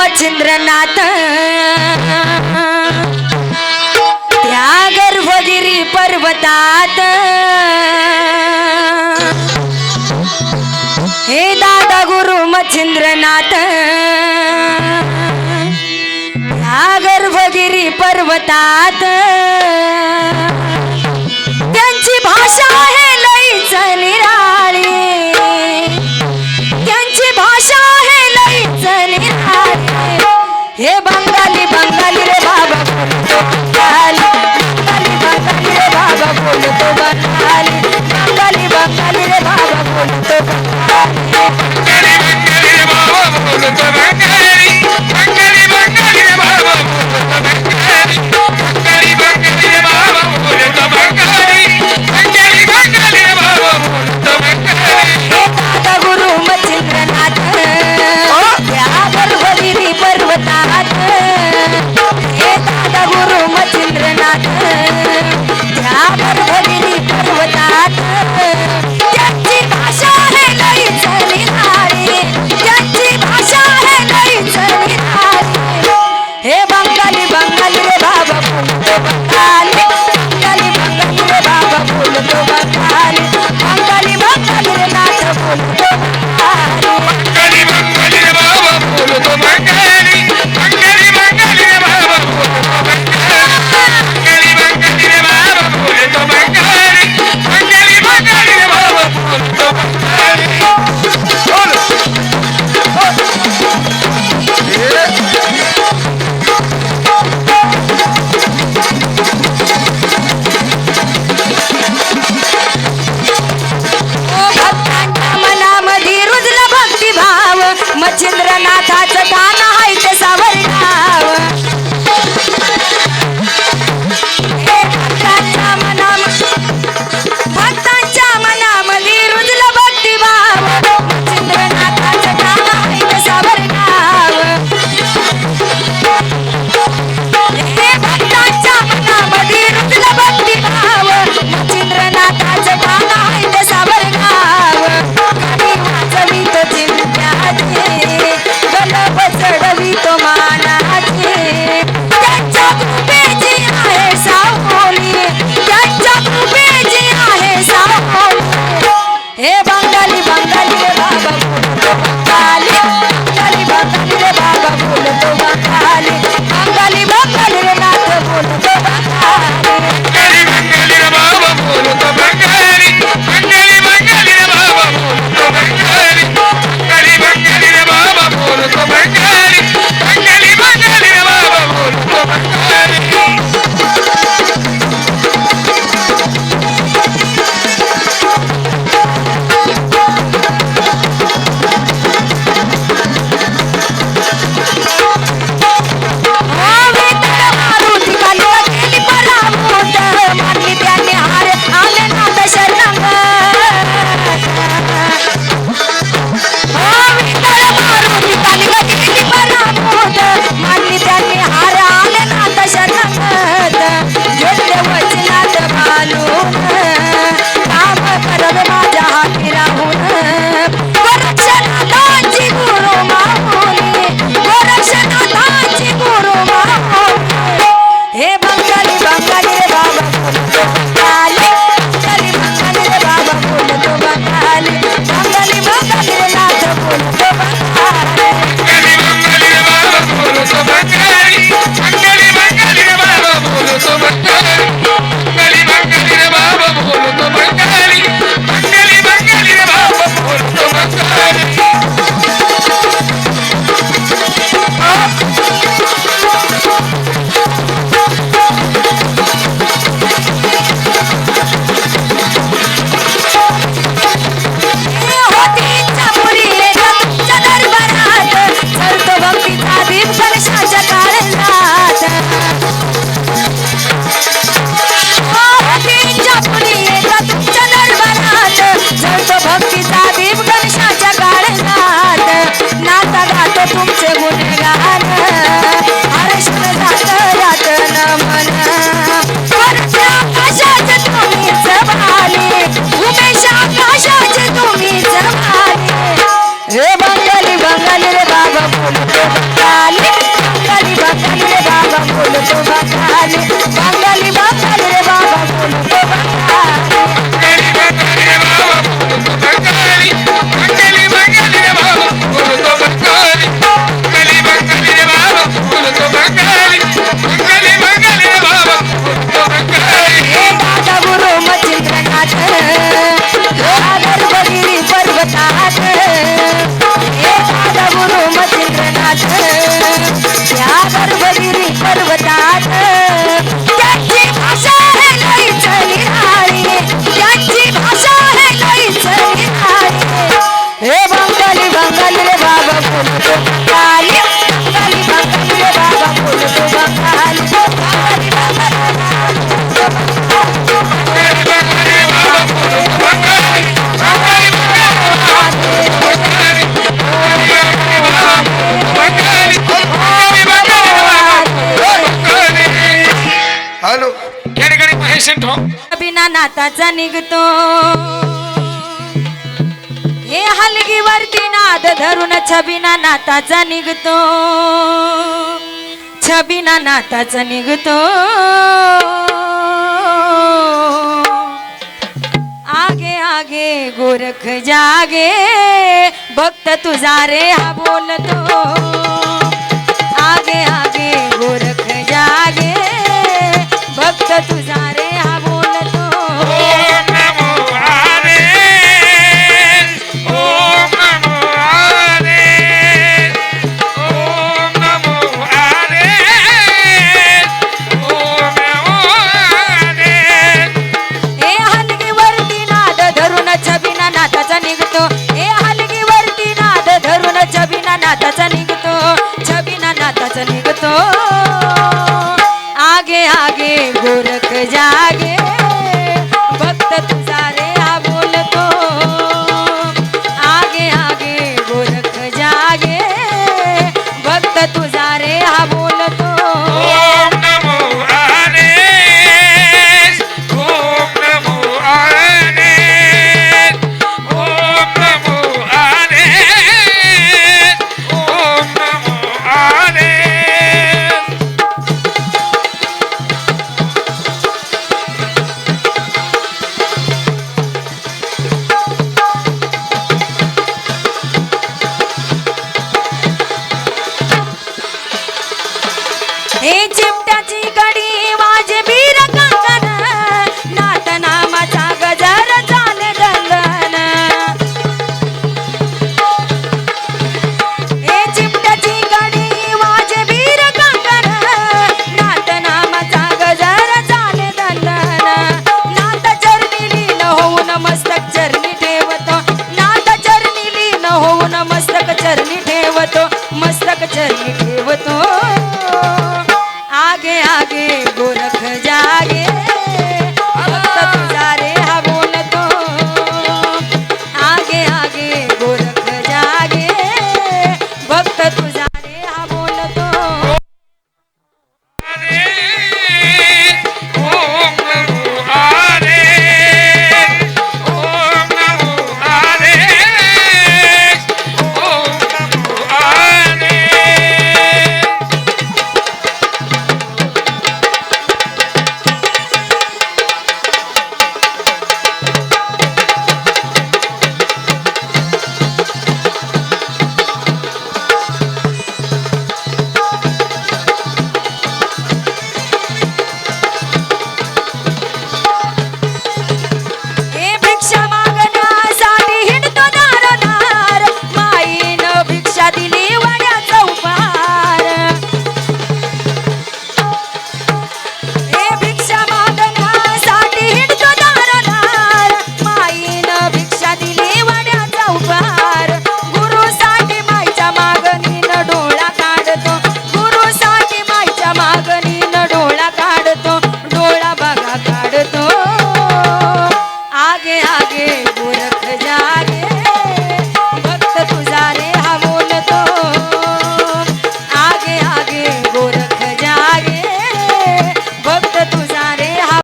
मच्छिंद्रनाथ त्या गर्भगिरी पर्वतात. हे दादा गुरु मच्छिंद्रनाथ. त्या गर्भगिरी पर्वतात. त्यांची भाषा Bye-bye. पर्वगिरी पर्वतात. नाताचा निघतो. हे हलगीवरती नाद धरून छबिना नाताचा निघतो. छबिना नाताचा निघतो. आगे आगे गोरख जागे भक्त तुझा रे हा बोलतो. आगे आगे गोरख जागे भक्त तुझा Bella.